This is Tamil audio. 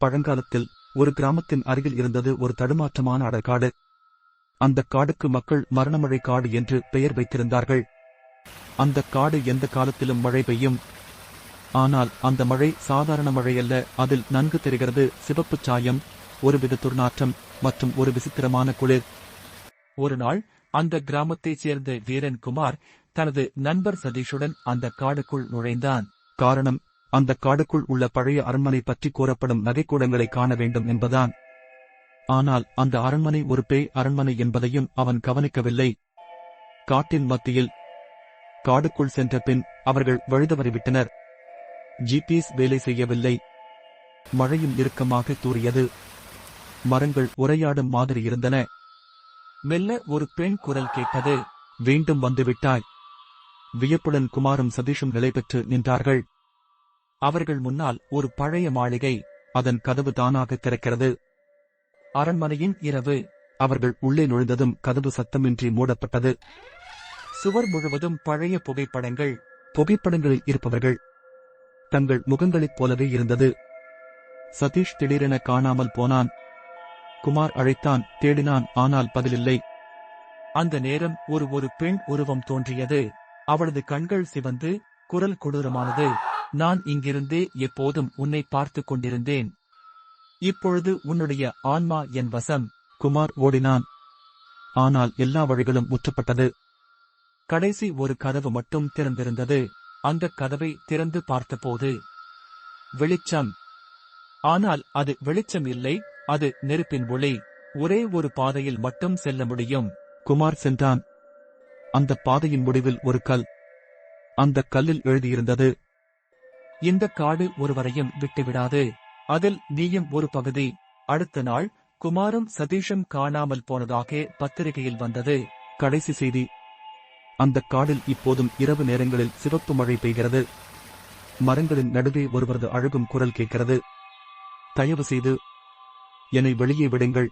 பழங்காலத்தில் ஒரு கிராமத்தின் அருகில் இருந்தது ஒரு தடுமாற்றமான அடற்காடு அந்த காடுக்கு மக்கள் மரணமழை காடு என்று பெயர் வைத்திருந்தார்கள். அந்த காடு எந்த காலத்திலும் மழை பெய்யும். ஆனால் அந்த மழை சாதாரண மழை அல்ல அதில் நன்கு தெரிகிறது சிவப்பு சாயம் ஒருவித துர்நாற்றம் மற்றும் ஒரு விசித்திரமான குளிர். ஒரு நாள் அந்த கிராமத்தைச் சேர்ந்த வீரன் குமார் தனது நண்பர் சதீஷுடன் அந்த காடுக்குள் நுழைந்தான். காரணம் அந்த காடுக்குள் உள்ள பழைய அரண்மனை பற்றி கூறப்படும் நகைக்கூடங்களை காண வேண்டும் என்பதான் ஆனால் அந்த அரண்மனை ஒரு பேய் அரண்மனை என்பதையும் அவன் கவனிக்கவில்லை. காட்டின் மத்தியில் காடுக்குள் சென்ற பின் அவர்கள் வழிதவறிவிட்டனர். ஜிபிஎஸ் வேலை செய்யவில்லை. மழையும் இறுக்கமாக தூறியது. மரங்கள் உரையாடும் மாதிரி இருந்தன. மெல்ல ஒரு பெண் குரல் கேட்டது. மீண்டும் வந்துவிட்டாய். வியப்புடன் குமாரும் சதீஷும் நிலை பெற்று நின்றார்கள். அவர்கள் முன்னால் ஒரு பழைய மாளிகை அதன் கதவு தானாக திறக்கிறது. அரண்மனையின் இரவு அவர்கள் உள்ளே நுழைந்ததும் கதவு சத்தமின்றி மூடப்பட்டது. சுவர் முழுவதும் பழைய புகைப்படங்கள் புகைப்படங்களில் இருப்பவர்கள். தங்கள் முகங்களைப் போலவே இருந்தது. சதீஷ் திடீரென காணாமல் போனான். குமார் அழைத்தான் தேடினான் ஆனால் பதிலில்லை. அந்த நேரம் ஒரு ஒரு பெண் உருவம் தோன்றியது. அவளது கண்கள் சிவந்து குரல் கொடூரமானது. நான் இங்கிருந்தே எப்போதும் உன்னை பார்த்துக் கொண்டிருந்தேன். இப்பொழுது உன்னுடைய ஆன்மா என் வசம். குமார் ஓடினான். ஆனால் எல்லா வழிகளும் முற்றப்பட்டது. கடைசி ஒரு கதவு மட்டும் திறந்திருந்தது. அந்த கதவை திறந்து பார்த்தபோது வெளிச்சம். ஆனால் அது வெளிச்சம் இல்லை அது நெருப்பின் ஒளி. ஒரே ஒரு பாதையில் மட்டும் செல்ல முடியும். குமார் சென்றான். அந்த பாதையின் முடிவில் ஒரு கல். அந்த கல்லில் எழுதியிருந்தது இந்த காடு ஒருவரையும் விட்டுவிடாது. அதில் நீயும் ஒரு பகுதி. அடுத்த நாள் குமாரும் சதீஷும் காணாமல் போனதாக பத்திரிகையில் வந்தது. கடைசி செய்தி. அந்த காடில் இப்போதும் இரவு நேரங்களில் சிவப்பு மழை பெய்கிறது. மரங்களின் நடுவே ஒருவரது அழுகும் குரல் கேட்கிறது. தயவு செய்து என்னை வெளியே விடுங்கள்.